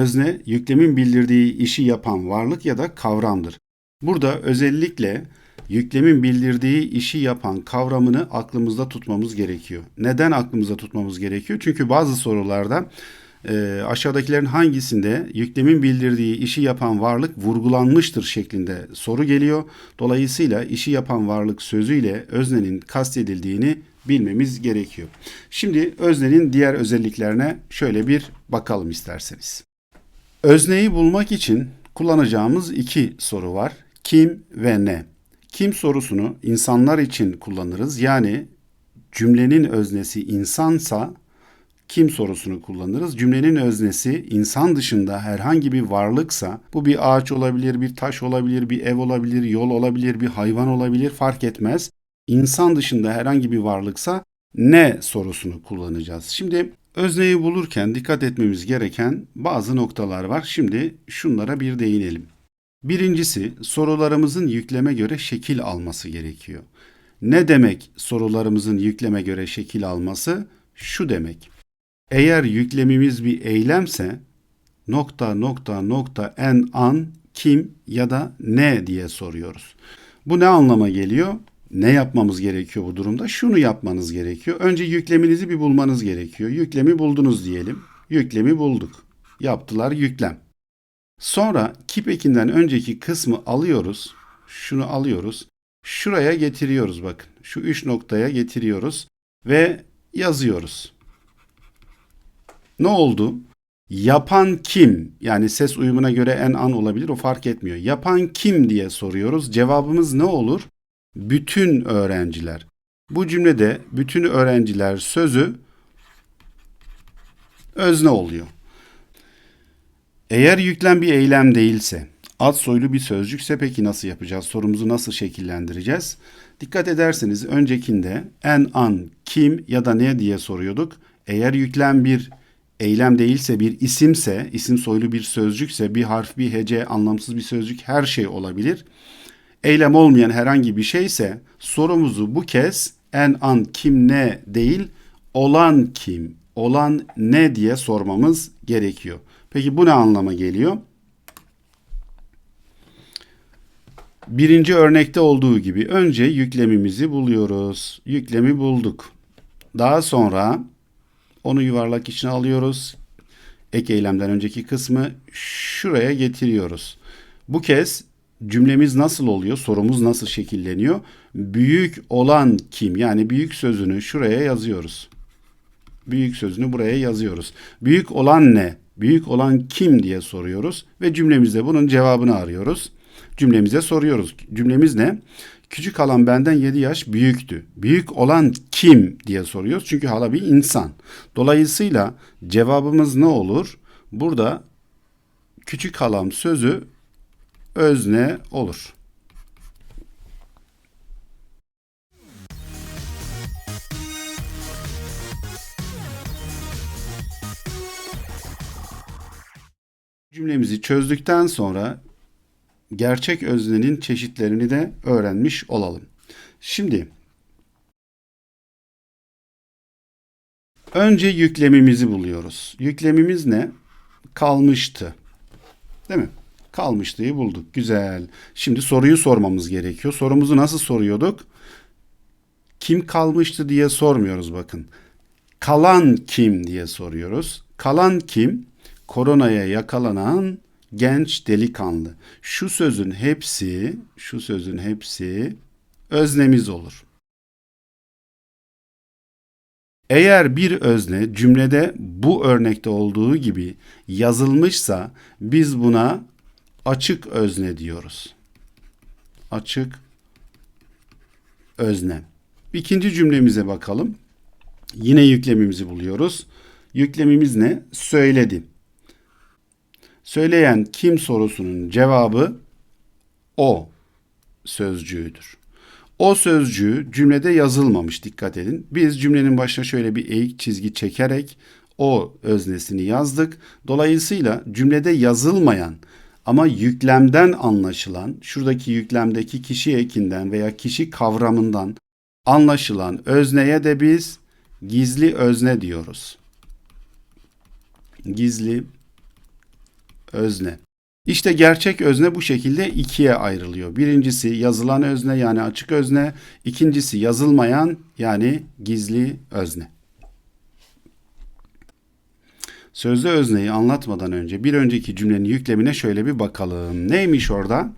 özne yüklemin bildirdiği işi yapan varlık ya da kavramdır. Burada özellikle yüklemin bildirdiği işi yapan kavramını aklımızda tutmamız gerekiyor. Neden aklımızda tutmamız gerekiyor? Çünkü bazı sorularda e, aşağıdakilerin hangisinde yüklemin bildirdiği işi yapan varlık vurgulanmıştır şeklinde soru geliyor. Dolayısıyla işi yapan varlık sözüyle öznenin kastedildiğini bilmemiz gerekiyor. Şimdi öznenin diğer özelliklerine şöyle bir bakalım isterseniz. Özneyi bulmak için kullanacağımız iki soru var. Kim ve ne? Kim sorusunu insanlar için kullanırız. Yani cümlenin öznesi insansa kim sorusunu kullanırız. Cümlenin öznesi insan dışında herhangi bir varlıksa bu bir ağaç olabilir, bir taş olabilir, bir ev olabilir, yol olabilir, bir hayvan olabilir fark etmez. İnsan dışında herhangi bir varlıksa ne sorusunu kullanacağız. Şimdi özneyi bulurken dikkat etmemiz gereken bazı noktalar var. Şimdi şunlara bir değinelim. Birincisi sorularımızın yükleme göre şekil alması gerekiyor. Ne demek sorularımızın yükleme göre şekil alması? Şu demek. Eğer yüklemimiz bir eylemse nokta nokta nokta en an kim ya da ne diye soruyoruz. Bu ne anlama geliyor? Ne yapmamız gerekiyor bu durumda? Şunu yapmanız gerekiyor. Önce yükleminizi bir bulmanız gerekiyor. Yüklemi buldunuz diyelim. Yüklemi bulduk. Yaptılar yüklem. Sonra kip ekinden önceki kısmı alıyoruz. Şunu alıyoruz. Şuraya getiriyoruz bakın. Şu üç noktaya getiriyoruz ve yazıyoruz. Ne oldu? Yapan kim? Yani ses uyumuna göre en an olabilir o fark etmiyor. Yapan kim diye soruyoruz. Cevabımız ne olur? Bütün öğrenciler. Bu cümlede bütün öğrenciler sözü özne oluyor. Eğer yüklem bir eylem değilse, ad soylu bir sözcükse peki nasıl yapacağız? Sorumuzu nasıl şekillendireceğiz? Dikkat ederseniz öncekinde en, an, kim ya da ne diye soruyorduk. Eğer yüklem bir eylem değilse bir isimse, isim soylu bir sözcükse, bir harf, bir hece, anlamsız bir sözcük her şey olabilir. Eylem olmayan herhangi bir şeyse sorumuzu bu kez en, an, kim, ne değil, olan kim, olan ne diye sormamız gerekiyor. Peki bu ne anlama geliyor? Birinci örnekte olduğu gibi önce yüklemimizi buluyoruz. Yüklemi bulduk. Daha sonra onu yuvarlak içine alıyoruz. Ek eylemden önceki kısmı şuraya getiriyoruz. Bu kez cümlemiz nasıl oluyor? Sorumuz nasıl şekilleniyor? Büyük olan kim? Yani büyük sözünü şuraya yazıyoruz. Büyük sözünü buraya yazıyoruz. Büyük olan ne? Büyük olan kim diye soruyoruz ve cümlemizde bunun cevabını arıyoruz. Cümlemize soruyoruz. Cümlemiz ne? Küçük halam benden 7 yaş büyüktü. Büyük olan kim diye soruyoruz. Çünkü hala bir insan. Dolayısıyla cevabımız ne olur? Burada küçük halam sözü özne olur. Cümlemizi çözdükten sonra gerçek öznenin çeşitlerini de öğrenmiş olalım. Şimdi önce yüklemimizi buluyoruz. Yüklemimiz ne? Kalmıştı. Değil mi? Kalmıştığı bulduk. Güzel. Şimdi soruyu sormamız gerekiyor. Sorumuzu nasıl soruyorduk? Kim kalmıştı diye sormuyoruz bakın. Kalan kim diye soruyoruz. Kalan kim? Koronaya yakalanan genç delikanlı. Şu sözün hepsi, şu sözün hepsi öznemiz olur. Eğer bir özne cümlede bu örnekte olduğu gibi yazılmışsa biz buna açık özne diyoruz. Açık özne. İkinci cümlemize bakalım. Yine yüklemimizi buluyoruz. Yüklemimiz ne? Söyledi. Söyleyen kim sorusunun cevabı o sözcüğüdür. O sözcüğü cümlede yazılmamış dikkat edin. Biz cümlenin başına şöyle bir eğik çizgi çekerek o öznesini yazdık. Dolayısıyla cümlede yazılmayan ama yüklemden anlaşılan, şuradaki yüklemdeki kişi ekinden veya kişi kavramından anlaşılan özneye de biz gizli özne diyoruz. Gizli özne. İşte gerçek özne bu şekilde ikiye ayrılıyor. Birincisi yazılan özne yani açık özne, ikincisi yazılmayan yani gizli özne. Sözlü özneyi anlatmadan önce bir önceki cümlenin yüklemine şöyle bir bakalım. Neymiş orada?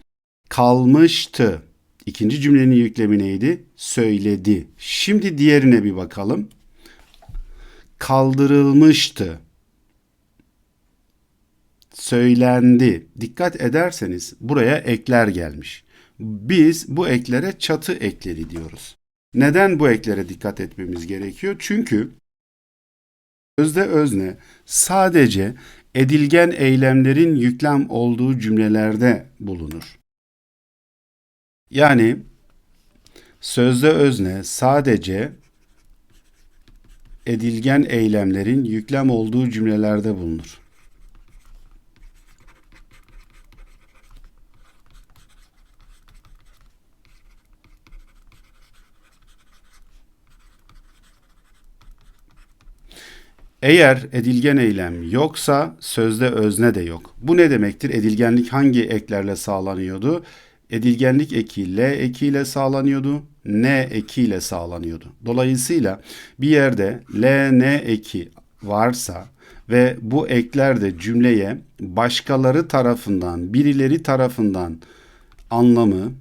Kalmıştı. İkinci cümlenin yüklemi neydi? Söyledi. Şimdi diğerine bir bakalım. Kaldırılmıştı. Söylendi. Dikkat ederseniz buraya ekler gelmiş. Biz bu eklere çatı ekleri diyoruz. Neden bu eklere dikkat etmemiz gerekiyor? Çünkü Sözde özne sadece edilgen eylemlerin yüklem olduğu cümlelerde bulunur. Yani sözde özne sadece edilgen eylemlerin yüklem olduğu cümlelerde bulunur. Eğer edilgen eylem yoksa sözde özne de yok. Bu ne demektir? Edilgenlik hangi eklerle sağlanıyordu? Edilgenlik eki L ekiyle sağlanıyordu. N ekiyle sağlanıyordu. Dolayısıyla bir yerde L, N eki varsa ve bu ekler de cümleye başkaları tarafından, birileri tarafından anlamı,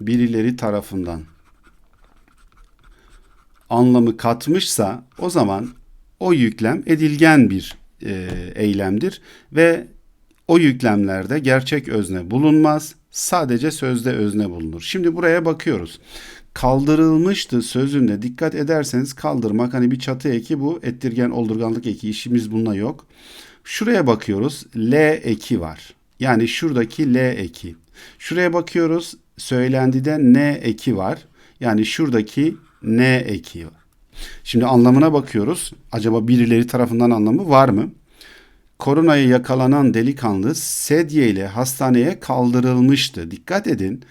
birileri tarafından anlamı katmışsa o zaman o yüklem edilgen bir e, eylemdir ve o yüklemlerde gerçek özne bulunmaz. Sadece sözde özne bulunur. Şimdi buraya bakıyoruz. Kaldırılmıştı sözünde dikkat ederseniz kaldırmak hani bir çatı eki bu ettirgen oldurganlık eki işimiz bununla yok. Şuraya bakıyoruz L eki var. Yani şuradaki L eki. Şuraya bakıyoruz söylendi de N eki var. Yani şuradaki N eki var. Şimdi anlamına bakıyoruz. Acaba birileri tarafından anlamı var mı? Koronaya yakalanan delikanlı sedye ile hastaneye kaldırılmıştı. Dikkat edin.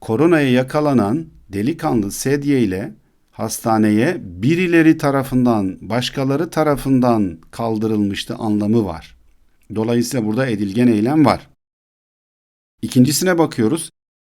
Koronaya yakalanan delikanlı sedye ile hastaneye birileri tarafından, başkaları tarafından kaldırılmıştı anlamı var. Dolayısıyla burada edilgen eylem var. İkincisine bakıyoruz.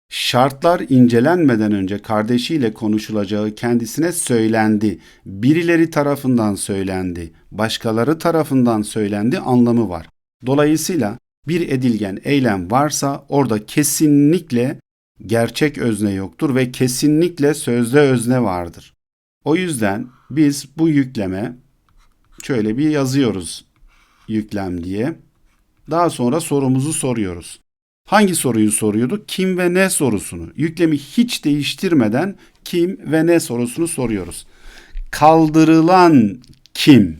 Şartlar incelenmeden önce kardeşiyle konuşulacağı kendisine söylendi. Birileri tarafından söylendi, başkaları tarafından söylendi anlamı var. Dolayısıyla bir edilgen eylem varsa orada kesinlikle gerçek özne yoktur ve kesinlikle sözde özne vardır. O yüzden biz bu yükleme şöyle bir yazıyoruz yüklem diye. Daha sonra sorumuzu soruyoruz. Hangi soruyu soruyorduk? Kim ve ne sorusunu. Yüklemi hiç değiştirmeden kim ve ne sorusunu soruyoruz. Kaldırılan kim?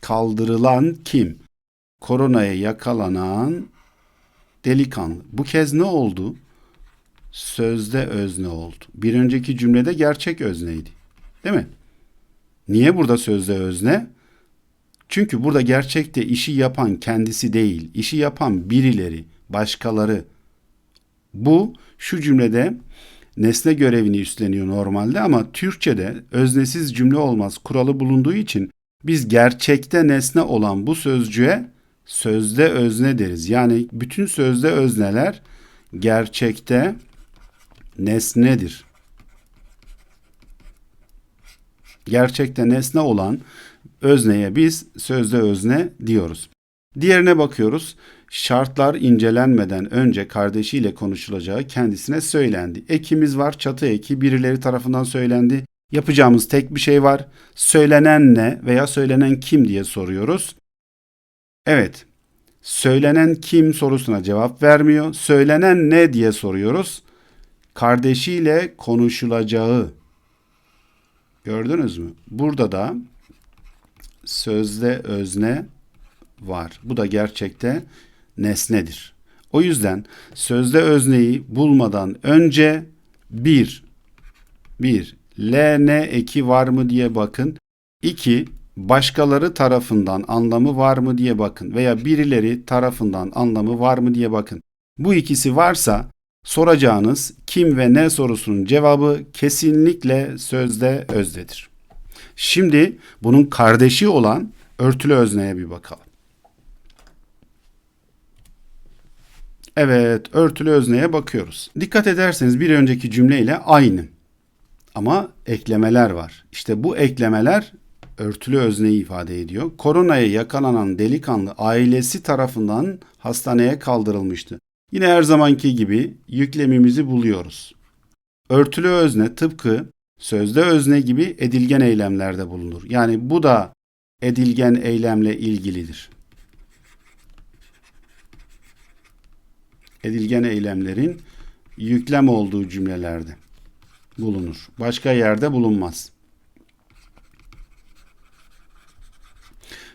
Kaldırılan kim? Koronaya yakalanan delikanlı. Bu kez ne oldu? Sözde özne oldu. Bir önceki cümlede gerçek özneydi. Değil mi? Niye burada sözde özne? Çünkü burada gerçekte işi yapan kendisi değil, işi yapan birileri başkaları. Bu şu cümlede nesne görevini üstleniyor normalde ama Türkçede öznesiz cümle olmaz kuralı bulunduğu için biz gerçekte nesne olan bu sözcüğe sözde özne deriz. Yani bütün sözde özneler gerçekte nesnedir. Gerçekte nesne olan özneye biz sözde özne diyoruz. Diğerine bakıyoruz. Şartlar incelenmeden önce kardeşiyle konuşulacağı kendisine söylendi. Ekimiz var, çatı eki birileri tarafından söylendi. Yapacağımız tek bir şey var. Söylenen ne veya söylenen kim diye soruyoruz. Evet. Söylenen kim sorusuna cevap vermiyor. Söylenen ne diye soruyoruz. Kardeşiyle konuşulacağı. Gördünüz mü? Burada da sözde özne var. Bu da gerçekte nesnedir. O yüzden sözde özneyi bulmadan önce bir, bir, L, N eki var mı diye bakın. İki, başkaları tarafından anlamı var mı diye bakın veya birileri tarafından anlamı var mı diye bakın. Bu ikisi varsa soracağınız kim ve ne sorusunun cevabı kesinlikle sözde özdedir. Şimdi bunun kardeşi olan örtülü özneye bir bakalım. Evet, örtülü özneye bakıyoruz. Dikkat ederseniz bir önceki cümleyle aynı. Ama eklemeler var. İşte bu eklemeler örtülü özneyi ifade ediyor. Koronaya yakalanan delikanlı ailesi tarafından hastaneye kaldırılmıştı. Yine her zamanki gibi yüklemimizi buluyoruz. Örtülü özne tıpkı sözde özne gibi edilgen eylemlerde bulunur. Yani bu da edilgen eylemle ilgilidir. Edilgen eylemlerin yüklem olduğu cümlelerde bulunur. Başka yerde bulunmaz.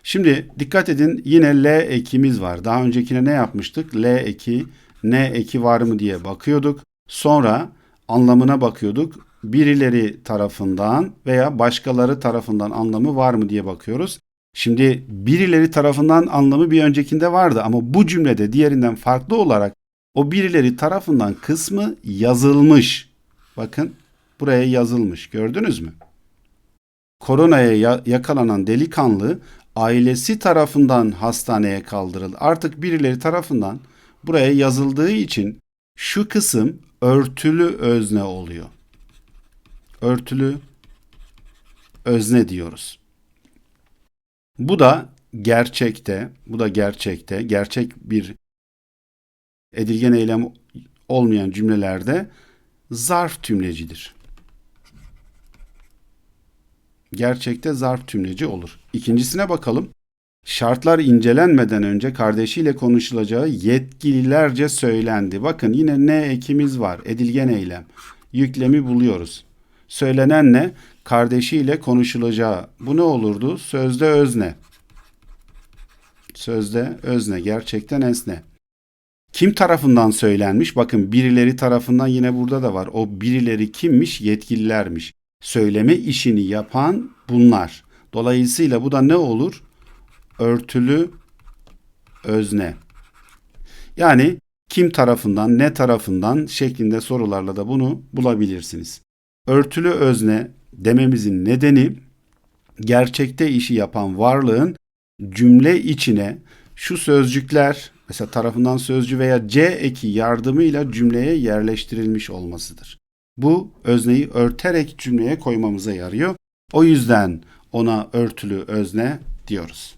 Şimdi dikkat edin yine L ekimiz var. Daha öncekine ne yapmıştık? L eki, N eki var mı diye bakıyorduk. Sonra anlamına bakıyorduk. Birileri tarafından veya başkaları tarafından anlamı var mı diye bakıyoruz. Şimdi birileri tarafından anlamı bir öncekinde vardı ama bu cümlede diğerinden farklı olarak o birileri tarafından kısmı yazılmış. Bakın buraya yazılmış. Gördünüz mü? Koronaya ya- yakalanan delikanlı ailesi tarafından hastaneye kaldırıldı. Artık birileri tarafından buraya yazıldığı için şu kısım örtülü özne oluyor. Örtülü özne diyoruz. Bu da gerçekte, bu da gerçekte, gerçek bir edilgen eylem olmayan cümlelerde zarf tümlecidir. Gerçekte zarf tümleci olur. İkincisine bakalım. Şartlar incelenmeden önce kardeşiyle konuşulacağı yetkililerce söylendi. Bakın yine ne ekimiz var? Edilgen eylem. Yüklemi buluyoruz. Söylenen ne? Kardeşiyle konuşulacağı. Bu ne olurdu? Sözde özne. Sözde özne. Gerçekten esne. Kim tarafından söylenmiş? Bakın birileri tarafından yine burada da var. O birileri kimmiş? Yetkililermiş. Söyleme işini yapan bunlar. Dolayısıyla bu da ne olur? Örtülü özne. Yani kim tarafından, ne tarafından şeklinde sorularla da bunu bulabilirsiniz. Örtülü özne dememizin nedeni gerçekte işi yapan varlığın cümle içine şu sözcükler mesela tarafından sözcü veya c eki yardımıyla cümleye yerleştirilmiş olmasıdır. Bu özneyi örterek cümleye koymamıza yarıyor. O yüzden ona örtülü özne diyoruz.